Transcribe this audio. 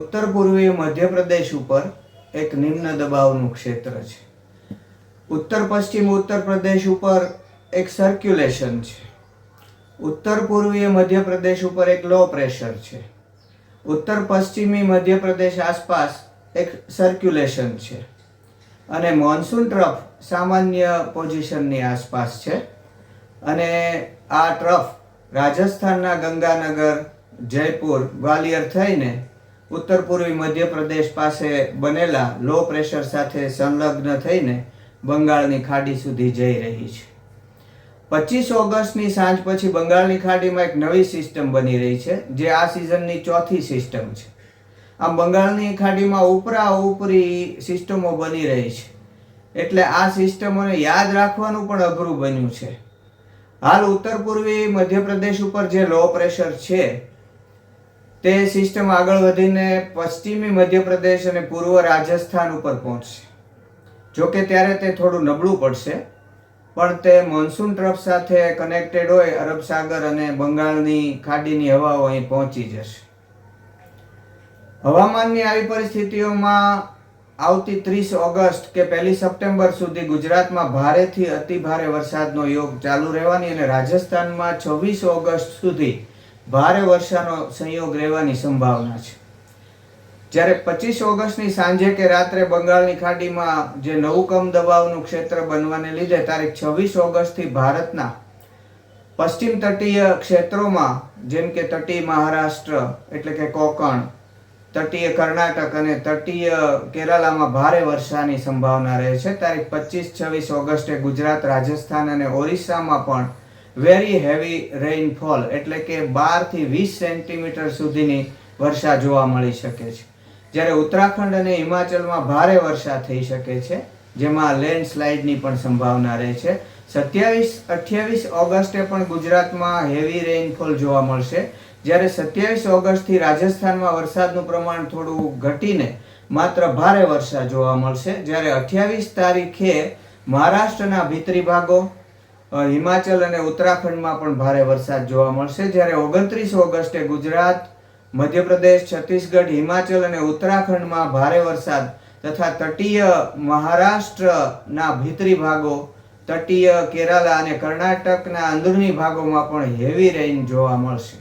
ઉત્તર પૂર્વીય મધ્યપ્રદેશ ઉપર એક નિમ્ન દબાવનું ક્ષેત્ર છે. ઉત્તર પશ્ચિમ ઉત્તર પ્રદેશ ઉપર એક સર્ક્યુલેશન છે. ઉત્તર પૂર્વીય મધ્યપ્રદેશ ઉપર એક લો પ્રેશર છે. ઉત્તર પશ્ચિમી મધ્યપ્રદેશ આસપાસ એક સર્ક્યુલેશન છે. અને મોન્સૂન ટ્રફ સામાન્ય પોઝિશનની આસપાસ છે. અને આ ટ્રફ રાજસ્થાનના ગંગાનગર, જયપુર, ગ્વાલિયર થઈને ઉત્તર પૂર્વી મધ્યપ્રદેશ પાસે બનેલા લો પ્રેશર સાથે સંલગ્ન થઈને બંગાળની ખાડી સુધી જઈ રહી છે. પચીસ ઓગસ્ટની સાંજ પછી બંગાળની ખાડીમાં એક નવી સિસ્ટમ બની રહી છે, જે આ સિઝનની ચોથી સિસ્ટમ છે. આમ બંગાળની ખાડીમાં ઉપરા ઉપરી સિસ્ટમો બની રહી છે. એટલે આ સિસ્ટમોને યાદ રાખવાનું પણ અઘરું બન્યું છે. હાલ ઉત્તર પૂર્વી મધ્યપ્રદેશ ઉપર જે લો પ્રેશર છે તે સિસ્ટમ આગળ વધીને પશ્ચિમી મધ્યપ્રદેશ અને પૂર્વ રાજસ્થાન ઉપર પહોંચશે. જોકે ત્યારે તે થોડું નબળું પડશે, પણ તે મોન્સૂન ટ્રફ સાથે કનેક્ટેડ હોય અરબ સાગર અને બંગાળની ખાડીની હવાઓ અહીં પહોંચી જશે. હવામાનની આવી પરિસ્થિતિઓમાં આવતી ત્રીસ ઓગસ્ટ કે પહેલી સપ્ટેમ્બર સુધી ગુજરાતમાં ભારેથી અતિ ભારે વરસાદનો યોગ ચાલુ રહેવાની અને રાજસ્થાનમાં છવ્વીસ ઓગસ્ટ સુધી ભારે વર્ષાનો સંયોગ રહેવાની સંભાવના છે. જ્યારે પચીસ ઓગસ્ટની સાંજે કે રાત્રે બંગાળની ખાડીમાં જે નવું કમ દબાવનું ક્ષેત્ર બનવાને લીધે તારીખ છવ્વીસ ઓગસ્ટથી ભારતના પશ્ચિમ તટીય ક્ષેત્રોમાં, જેમ કે તટીય મહારાષ્ટ્ર, એટલે કે કોકણ, તટીય કર્ણાટક અને તટીય કેરાલામાં ભારે વર્ષાની સંભાવના રહે છે. તારીખ પચીસ છવ્વીસ ઓગસ્ટે ગુજરાત, રાજસ્થાન અને ઓરિસ્સામાં પણ વેરી હેવી રેઇનફોલ એટલે કે બારથી વીસ સેન્ટીમીટર સુધીની વર્ષા જોવા મળી શકે છે. જ્યારે ઉત્તરાખંડ અને હિમાચલમાં ભારે વર્ષા થઈ શકે છે, જેમાં લેન્ડસ્લાઇડની પણ સંભાવના રહે છે. સત્યાવીસ, અઠ્યાવીસ ઓગસ્ટે પણ ગુજરાતમાં હેવી રેઇનફોલ જોવા મળશે. જ્યારે સત્યાવીસ ઓગસ્ટથી રાજસ્થાનમાં વરસાદનું પ્રમાણ થોડું ઘટીને માત્ર ભારે વર્ષા જોવા મળશે. જ્યારે અઠ્યાવીસ તારીખે મહારાષ્ટ્રના ભીતરી ભાગો હિમાચલ અને ઉત્તરાખંડમાં પણ ભારે વરસાદ જોવા મળશે. જ્યારે ઓગણત્રીસ ઓગસ્ટે ગુજરાત, મધ્યપ્રદેશ, છત્તીસગઢ, હિમાચલ અને ઉત્તરાખંડમાં ભારે વરસાદ તથા તટીય મહારાષ્ટ્રના ભીતરી ભાગો, તટીય કેરાલા અને કર્ણાટકના અંદરની ભાગોમાં પણ હેવી રેઇન જોવા મળશે.